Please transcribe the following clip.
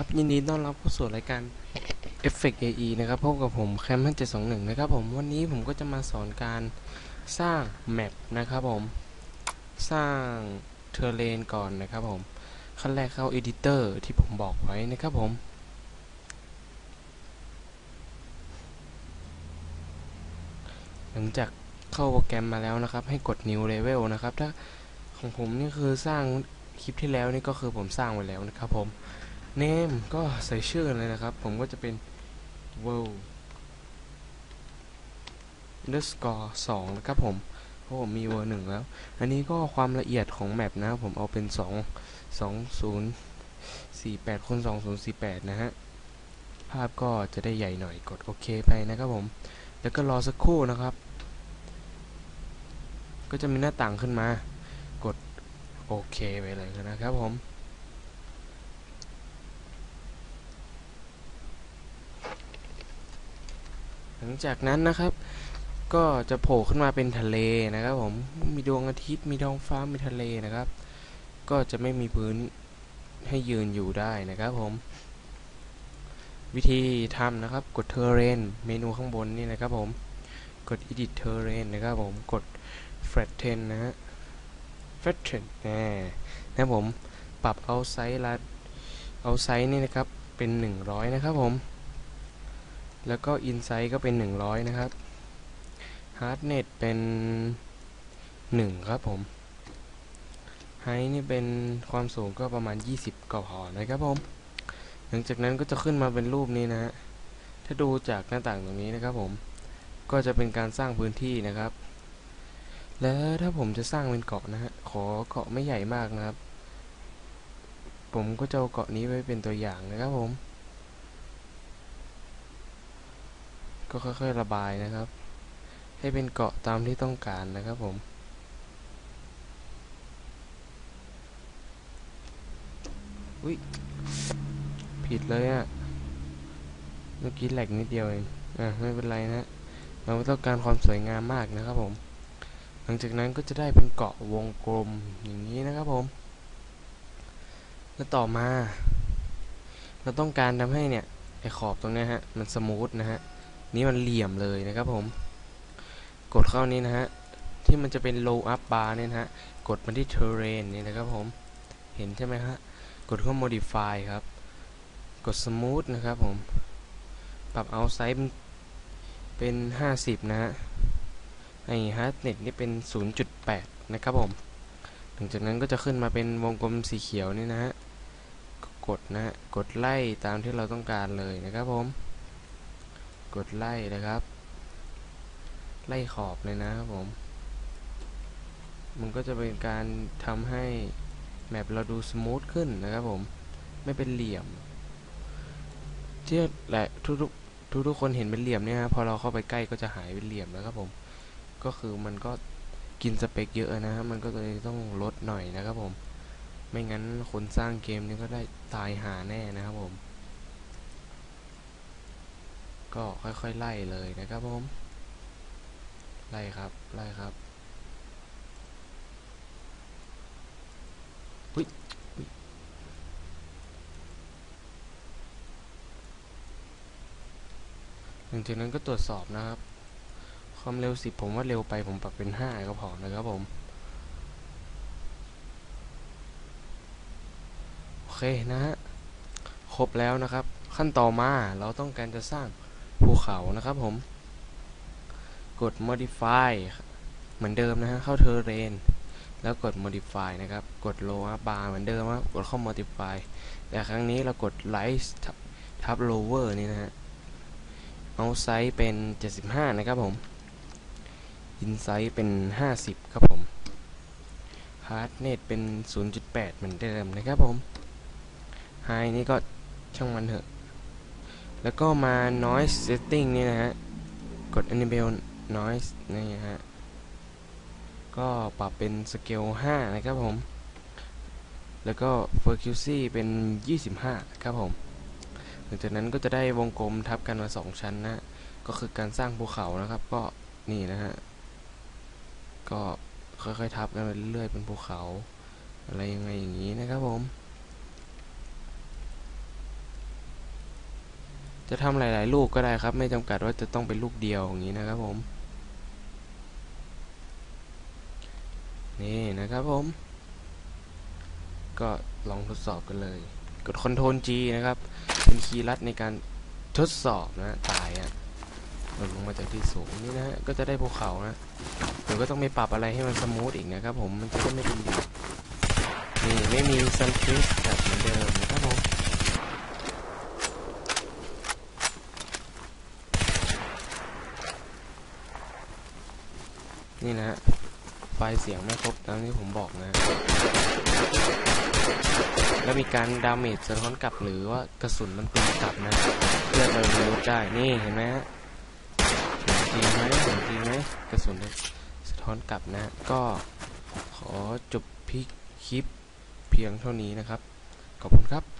ครับ ยินดีต้อนรับเข้าสู่รายการ Effect AE นะครับพบกับผมแคมป์721นะครับผมวันนี้ผมก็จะมาสอนการสร้างแมปนะครับผม สร้างเทอร์เรนก่อนนะครับผม ขั้นแรกเข้า Editor ที่ผมบอกไว้นะครับผม หลังจากเข้าโปรแกรมมาแล้วนะครับ ให้กด New Level นะครับ ถ้าของผมนี่คือสร้างคลิปที่แล้วนี่ก็คือผมสร้างไว้แล้วนะครับผม เนมก็ใส่ชื่อเลยนะครับ ผมก็จะเป็น world underscore 2นะครับผมเพราะผมมี world 1แล้ว อันนี้ก็ความละเอียดของแมปนะผมเอาเป็น2 2048คูณ2048นะฮะ ภาพก็จะได้ใหญ่หน่อยกดโอเคไปนะครับผม แล้วก็รอสักครู่นะครับ ก็จะมีหน้าต่างขึ้นมา กดโอเคไปเลยนะครับผม หลังจากนั้นนะครับ ก็จะโผล่ขึ้นมาเป็นทะเลนะครับผมมีดวงอาทิตย์มีท้องฟ้ามีทะเลนะครับ ก็จะไม่มีพื้นให้ยืนอยู่ได้นะครับผม วิธีทำนะครับกด terrain เมนูข้างบนนี่นะครับผมกด edit terrain นะครับผมกด flatten นะฮะ flatten แน่นะครับผมปรับเอาไซส์ละเอาไซส์นี่นะครับเป็น 100 นะครับผม แล้วก็ insight ก็เป็น 100 นะครับ hardness เป็น 1 ครับผม height นี่เป็นความสูงก็ประมาณ 20ก็พอนะครับผม หลังจากนั้นก็จะขึ้นมาเป็นรูปนี้นะฮะ ถ้าดูจากหน้าต่างตรงนี้นะครับผม ก็จะเป็นการสร้างพื้นที่นะครับ แล้วถ้าผมจะสร้างเป็นเกาะนะฮะ ขอเกาะไม่ใหญ่มากนะครับ ผมก็จะเอาเกาะนี้ไว้เป็นตัวอย่างนะครับผม ก็ค่อยๆระบายนะครับ ให้เป็นเกาะตามที่ต้องการนะครับผม อุ้ยผิดเลยอะ่ะเมื่อกี้แหลกนิดเดียวเองอะไม่เป็นไรนะเราไม่ต้องการความสวยงามมากนะครับผม หลังจากนั้นก็จะได้เป็นเกาะวงกลมอย่างนี้นะครับผม แล้วต่อมา เราต้องการทำให้เนี่ยไอขอบตรงนี้ฮะ มันสมูทนะฮะ นี่มันเหลี่ยมเลยนะครับผม กดเข้านี้นะฮะ ที่มันจะเป็น low up bar เนี่ยนะฮะ กดมาที่ terrain นี่นะครับผม เห็นใช่ไหมฮะ กดเข้า modify ครับ กด smooth นะครับผม ปรับ outside เป็น 50 นะฮะ ไอ้ hardness นี่เป็น 0.8 นะครับผม หลังจากนั้นก็จะขึ้นมาเป็นวงกลมสีเขียวนี่นะฮะ กดนะฮะ กดไล่ตามที่เราต้องการเลยนะครับผม กดไล่นะครับ ไล่ขอบเลยนะครับผม มันก็จะเป็นการทำให้แมปเราดูสมูทขึ้นนะครับผม ไม่เป็นเหลี่ยมที่แหละทุกทุกทุกทุกคนเห็นเป็นเหลี่ยมเนี่ยฮะพอเราเข้าไปใกล้ก็จะหายเป็นเหลี่ยมแล้วครับผม ก็คือมันก็กินสเปคเยอะนะฮะมันก็เลยต้องลดหน่อยนะครับผม ไม่งั้นคนสร้างเกมนี้ก็ได้ตายหาแน่นะครับผม ก็ค่อยๆไล่เลยนะครับผม ไล่ครับ ไล่ครับอุ๊ยอุ๊ยหลังจากนั้นก็ตรวจสอบนะครับ ความเร็ว 10 ผมว่าเร็วไปผมปรับเป็น 5 ก็พอนะครับผม โอเคนะฮะ ครบแล้วนะครับ ขั้นต่อมาเราต้องการจะสร้าง ภูเขานะครับผม กด modify เหมือนเดิมนะฮะ เข้า terrain แล้วกด modify นะครับ กด lower bar เหมือนเดิมครับ กดเข้า modify แต่ครั้งนี้เรากด right ทับ lower นี่นะฮะ เอาไซส์เป็น 75 นะครับผม insight เป็น 50 ครับผม hardness เป็น 0.8 เหมือนเดิมนะครับผม high นี่ก็ช่างมันเถอะ แล้วก็มา noise setting นี่นะฮะ กด enable noise นี่ฮะ ก็ปรับเป็นสเกล 5 นะครับผม แล้วก็ frequency เป็น 25ครับผม หลังจากนั้นก็จะได้วงกลมทับกันมา 2 ชั้นนะ ก็คือการสร้างภูเขานะครับ ก็นี่นะฮะ ก็ค่อยๆทับกันไปเรื่อยๆ เป็นภูเขา อะไรยังไงอย่างนี้นะครับผม จะทำหลาย ๆ ลูกก็ได้ครับ ไม่จำกัดว่าจะต้องเป็นลูกเดียวอย่างนี้นะครับผมนี่นะครับผม ก็ลองทดสอบกันเลย กด Ctrl G นะครับ เป็นคีย์ลัดในการทดสอบนะตายอะ่ะหล่นลงมาจากที่สูงนี่นะฮะก็จะได้ภูเขานะเดี๋ยวก็ต้องไปปรับอะไรให้มันสมูทอีกนะครับผมมันจะได้ไม่เป็นดินนี่ไม่มีซันฟิสแบบเหมือนเดิมนะครับผม นี่นะฮะไฟเสียงไม่ครบตามที่ผมบอกนะ แล้วมีการดาเมจสะท้อนกลับหรือว่ากระสุนมันตีกลับนะเพื่อจะรู้ได้นี่เห็นไหมฮะเห็นจริงไหมเห็นจริงไหมกระสุนสะท้อนกลับนะ ก็ขอจบพิคลิปเพียงเท่านี้นะครับ ขอบคุณครับ